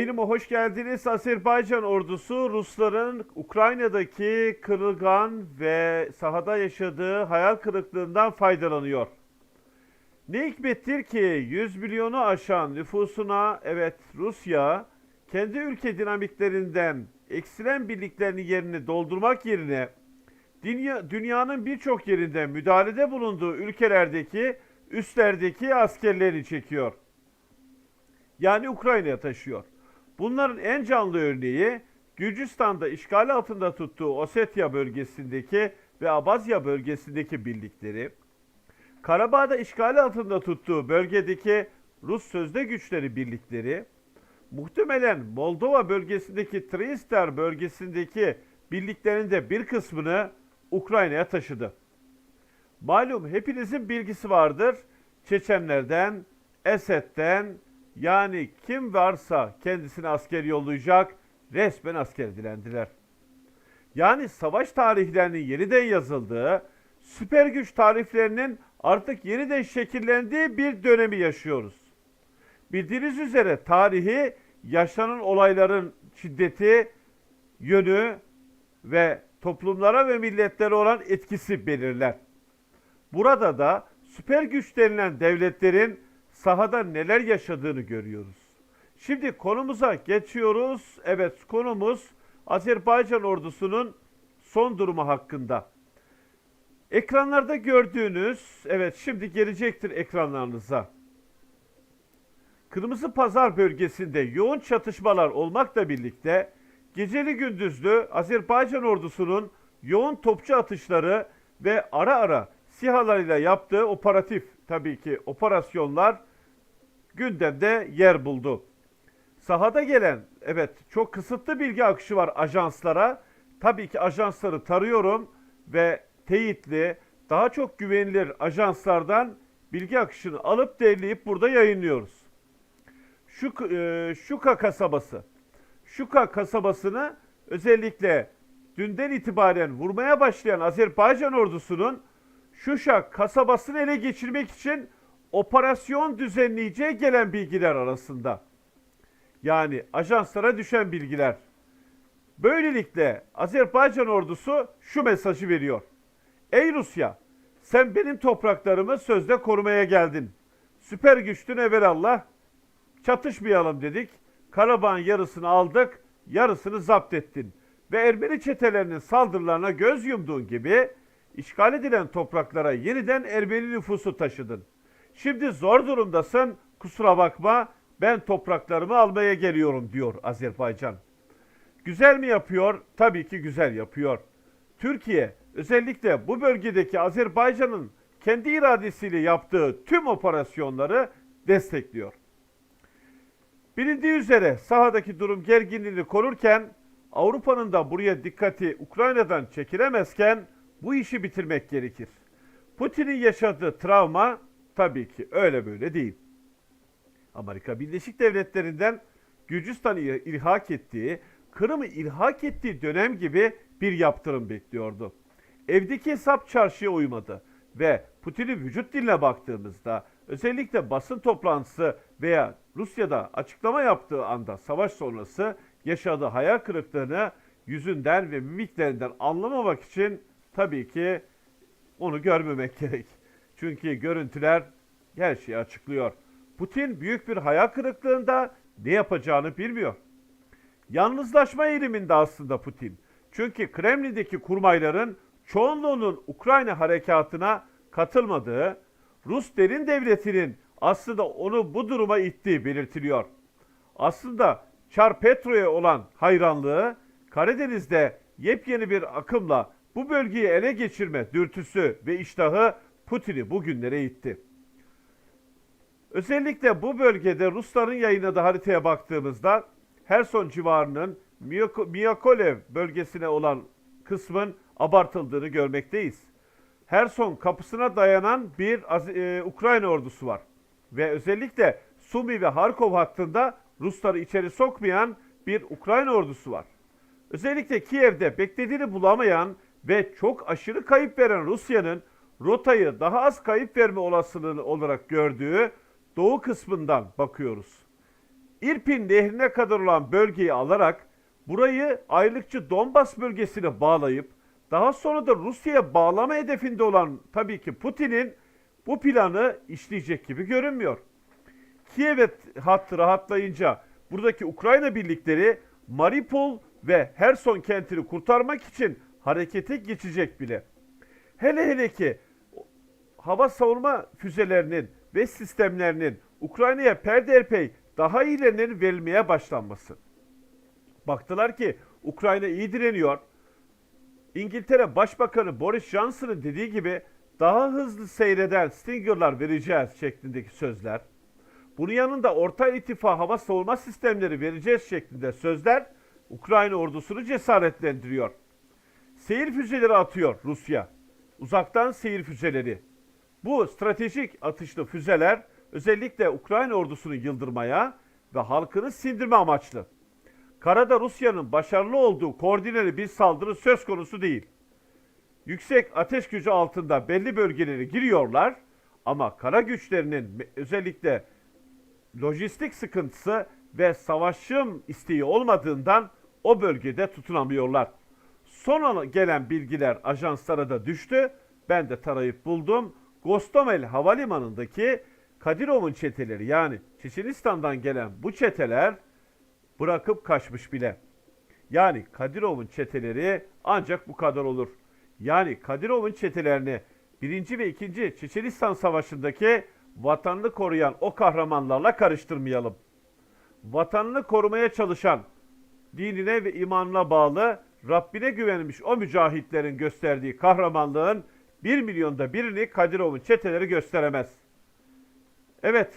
Benim hoş geldiniz. Azerbaycan ordusu Rusların Ukrayna'daki kırılgan ve sahada yaşadığı hayal kırıklığından faydalanıyor. Ne hikmettir ki 100 milyonu aşan nüfusuna evet Rusya kendi ülke dinamiklerinden eksilen birliklerini yerini doldurmak yerine dünya, dünyanın birçok yerinde müdahalede bulunduğu ülkelerdeki üstlerdeki askerleri çekiyor. Yani Ukrayna'ya taşıyor. Bunların en canlı örneği Gürcistan'da işgal altında tuttuğu Ossetya bölgesindeki ve Abazya bölgesindeki birlikleri, Karabağ'da işgal altında tuttuğu bölgedeki Rus sözde güçleri birlikleri, muhtemelen Moldova bölgesindeki Triester bölgesindeki birliklerin de bir kısmını Ukrayna'ya taşıdı. Malum hepinizin bilgisi vardır. Çeçenlerden, Esed'den yani kim varsa kendisine asker yollayacak resmen asker dilendiler. Yani savaş tarihlerinin yeniden yazıldığı, süper güç tariflerinin artık yeniden şekillendiği bir dönemi yaşıyoruz. Bildiğiniz üzere tarihi yaşanan olayların şiddeti, yönü ve toplumlara ve milletlere olan etkisi belirler. Burada da süper güç denilen devletlerin sahada neler yaşadığını görüyoruz. Şimdi konumuza geçiyoruz. Evet konumuz Azerbaycan ordusunun son durumu hakkında. Ekranlarda gördüğünüz, evet şimdi gelecektir ekranlarınıza. Kırmızı Pazar bölgesinde yoğun çatışmalar olmakla birlikte geceli gündüzlü Azerbaycan ordusunun yoğun topçu atışları ve ara ara SİHA'larıyla yaptığı operatif tabii ki operasyonlar gündemde yer buldu. Sahada gelen evet çok kısıtlı bilgi akışı var ajanslara. Tabii ki ajansları tarıyorum ve teyitli daha çok güvenilir ajanslardan bilgi akışını alıp derleyip burada yayınlıyoruz. Şu e, Şuka kasabası. Şuka kasabasını özellikle dünden itibaren vurmaya başlayan Azerbaycan ordusunun Şuşa kasabasını ele geçirmek için operasyon düzenleyeceği gelen bilgiler arasında. Yani ajanslara düşen bilgiler. Böylelikle Azerbaycan ordusu şu mesajı veriyor. Ey Rusya, sen benim topraklarımı sözde korumaya geldin. Süper güçtün evelallah. Çatışmayalım dedik. Karabağ'ın yarısını aldık, yarısını zapt ettin. Ve Ermeni çetelerinin saldırılarına göz yumduğun gibi işgal edilen topraklara yeniden Ermeni nüfusu taşıdın. Şimdi zor durumdasın, kusura bakma ben topraklarımı almaya geliyorum diyor Azerbaycan. Güzel mi yapıyor? Tabii ki güzel yapıyor. Türkiye özellikle bu bölgedeki Azerbaycan'ın kendi iradesiyle yaptığı tüm operasyonları destekliyor. Bilindiği üzere sahadaki durum gerginliğini korurken Avrupa'nın da buraya dikkati Ukrayna'dan çekilemezken bu işi bitirmek gerekir. Putin'in yaşadığı travma tabii ki öyle böyle değil. Amerika Birleşik Devletleri'nden Gürcistan'ı ilhak ettiği, Kırım'ı ilhak ettiği dönem gibi bir yaptırım bekliyordu. Evdeki hesap çarşıya uymadı ve Putin'in vücut diline baktığımızda özellikle basın toplantısı veya Rusya'da açıklama yaptığı anda savaş sonrası yaşadığı hayal kırıklığını yüzünden ve mimiklerinden anlamamak için tabii ki onu görmemek gerek. Çünkü görüntüler her şeyi açıklıyor. Putin büyük bir hayal kırıklığında ne yapacağını bilmiyor. Yalnızlaşma eğiliminde aslında Putin. Çünkü Kremlin'deki kurmayların çoğunluğunun Ukrayna harekatına katılmadığı, Rus derin devletinin aslında onu bu duruma ittiği belirtiliyor. Aslında Çar Petro'ya olan hayranlığı Karadeniz'de yepyeni bir akımla bu bölgeyi ele geçirme dürtüsü ve iştahı Putin'i bugünlere itti. Özellikle bu bölgede Rusların yayınladığı haritaya baktığımızda Herson civarının Miyakolev bölgesine olan kısmın abartıldığını görmekteyiz. Herson kapısına dayanan bir e, Ukrayna ordusu var. Ve özellikle Sumi ve Harkov hattında Rusları içeri sokmayan bir Ukrayna ordusu var. Özellikle Kiev'de beklediğini bulamayan ve çok aşırı kayıp veren Rusya'nın rotayı daha az kayıp verme olasılığını olarak gördüğü doğu kısmından bakıyoruz. İrpin nehrine kadar olan bölgeyi alarak burayı ayrılıkçı Donbas bölgesine bağlayıp daha sonra da Rusya'ya bağlama hedefinde olan tabii ki Putin'in bu planı işleyecek gibi görünmüyor. Kiev hattı rahatlayınca buradaki Ukrayna birlikleri Mariupol ve Herson kentini kurtarmak için harekete geçecek bile. Hele hele ki hava savunma füzelerinin ve sistemlerinin Ukrayna'ya peyderpey daha iyilerinin verilmeye başlanması. Baktılar ki Ukrayna iyi direniyor. İngiltere Başbakanı Boris Johnson'ın dediği gibi daha hızlı seyreden Stinger'lar vereceğiz şeklindeki sözler. Bunun yanında Orta İttifak hava savunma sistemleri vereceğiz şeklinde sözler Ukrayna ordusunu cesaretlendiriyor. Seyir füzeleri atıyor Rusya. Uzaktan seyir füzeleri. Bu stratejik atışlı füzeler özellikle Ukrayna ordusunu yıldırmaya ve halkını sindirme amaçlı. Karada Rusya'nın başarılı olduğu koordineli bir saldırı söz konusu değil. Yüksek ateş gücü altında belli bölgelere giriyorlar ama kara güçlerinin özellikle lojistik sıkıntısı ve savaşım isteği olmadığından o bölgede tutunamıyorlar. Sonra gelen bilgiler ajanslara da düştü. Ben de tarayıp buldum. Gostomel Havalimanı'ndaki Kadirov'un çeteleri yani Çeçenistan'dan gelen bu çeteler bırakıp kaçmış bile. Yani Kadirov'un çeteleri ancak bu kadar olur. Yani Kadirov'un çetelerini 1. ve 2. Çeçenistan Savaşı'ndaki vatanını koruyan o kahramanlarla karıştırmayalım. Vatanını korumaya çalışan, dinine ve imanına bağlı, Rabbine güvenmiş o mücahitlerin gösterdiği kahramanlığın 1 milyonda birini Kadirov'un çeteleri gösteremez. Evet,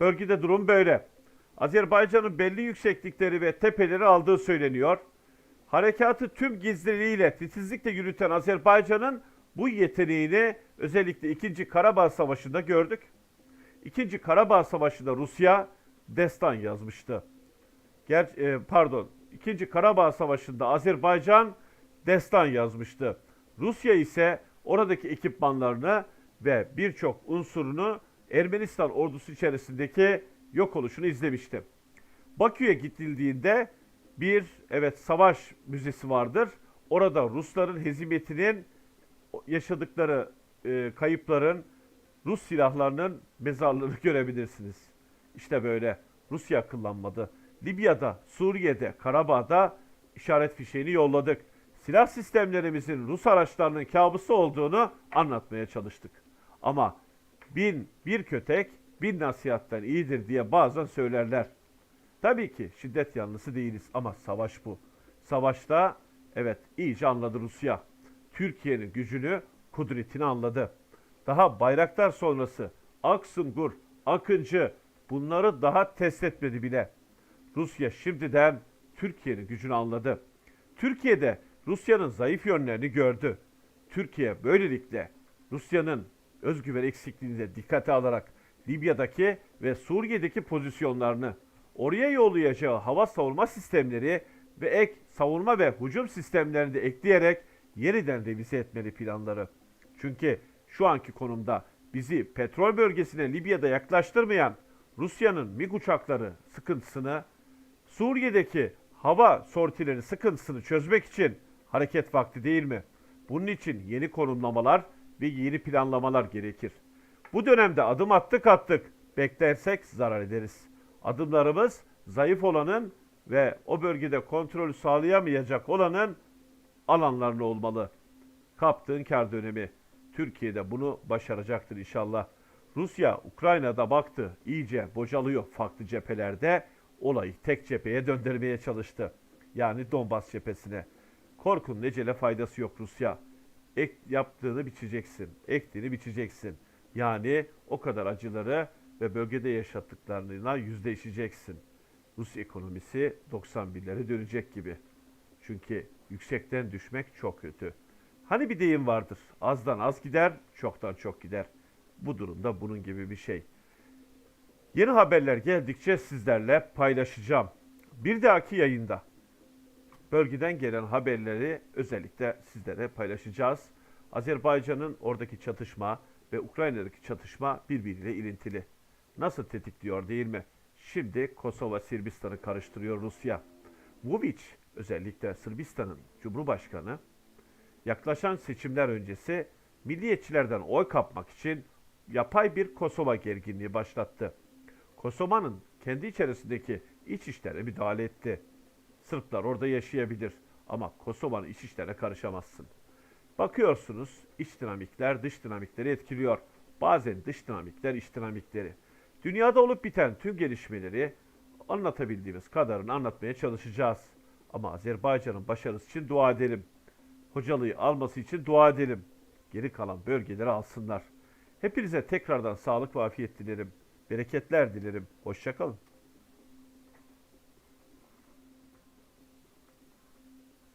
bölgede durum böyle. Azerbaycan'ın belli yükseklikleri ve tepeleri aldığı söyleniyor. Harekatı tüm gizliliğiyle titizlikle yürüten Azerbaycan'ın bu yeteneğini özellikle 2. Karabağ Savaşı'nda gördük. 2. Karabağ Savaşı'nda Rusya destan yazmıştı. Ger e, pardon, 2. Karabağ Savaşı'nda Azerbaycan destan yazmıştı. Rusya ise oradaki ekipmanlarını ve birçok unsurunu Ermenistan ordusu içerisindeki yok oluşunu izlemişti. Bakü'ye gidildiğinde bir evet savaş müzesi vardır. Orada Rusların hezimetinin yaşadıkları e, kayıpların Rus silahlarının mezarlığını görebilirsiniz. İşte böyle Rusya akıllanmadı. Libya'da, Suriye'de, Karabağ'da işaret fişeğini yolladık. Silah sistemlerimizin Rus araçlarının kabusu olduğunu anlatmaya çalıştık. Ama bin bir kötek bin nasihatten iyidir diye bazen söylerler. Tabii ki şiddet yanlısı değiliz ama savaş bu. Savaşta evet iyice anladı Rusya. Türkiye'nin gücünü, kudretini anladı. Daha bayraktar sonrası Aksungur, Akıncı bunları daha test etmedi bile. Rusya şimdiden Türkiye'nin gücünü anladı. Türkiye'de Rusya'nın zayıf yönlerini gördü. Türkiye böylelikle Rusya'nın özgüven eksikliğini de dikkate alarak Libya'daki ve Suriye'deki pozisyonlarını, oraya yollayacağı hava savunma sistemleri ve ek savunma ve hücum sistemlerini de ekleyerek yeniden revize etmeli planları. Çünkü şu anki konumda bizi petrol bölgesine Libya'da yaklaştırmayan Rusya'nın MiG uçakları sıkıntısını, Suriye'deki hava sortileri sıkıntısını çözmek için hareket vakti değil mi? Bunun için yeni konumlamalar ve yeni planlamalar gerekir. Bu dönemde adım attık attık. Beklersek zarar ederiz. Adımlarımız zayıf olanın ve o bölgede kontrolü sağlayamayacak olanın alanlarında olmalı. Kaptığın kar dönemi. Türkiye'de bunu başaracaktır inşallah. Rusya Ukrayna'da baktı iyice bocalıyor farklı cephelerde. Olayı tek cepheye döndürmeye çalıştı. Yani Donbas cephesine. Korkun necele faydası yok Rusya. Ek yaptığını biçeceksin. Ektiğini biçeceksin. Yani o kadar acıları ve bölgede yaşattıklarına yüzleşeceksin. Rus ekonomisi 91'lere dönecek gibi. Çünkü yüksekten düşmek çok kötü. Hani bir deyim vardır. Azdan az gider, çoktan çok gider. Bu durumda bunun gibi bir şey. Yeni haberler geldikçe sizlerle paylaşacağım. Bir dahaki yayında bölgeden gelen haberleri özellikle sizlere paylaşacağız. Azerbaycan'ın oradaki çatışma ve Ukrayna'daki çatışma birbiriyle ilintili. Nasıl tetikliyor değil mi? Şimdi Kosova Sırbistan'ı karıştırıyor Rusya. Vučić özellikle Sırbistan'ın Cumhurbaşkanı yaklaşan seçimler öncesi milliyetçilerden oy kapmak için yapay bir Kosova gerginliği başlattı. Kosova'nın kendi içerisindeki iç işlere müdahale etti. Sırplar orada yaşayabilir ama Kosova'nın iç işlerine karışamazsın. Bakıyorsunuz iç dinamikler dış dinamikleri etkiliyor. Bazen dış dinamikler iç dinamikleri. Dünyada olup biten tüm gelişmeleri anlatabildiğimiz kadarını anlatmaya çalışacağız. Ama Azerbaycan'ın başarısı için dua edelim. Hocalığı alması için dua edelim. Geri kalan bölgeleri alsınlar. Hepinize tekrardan sağlık ve afiyet dilerim. Bereketler dilerim. Hoşçakalın.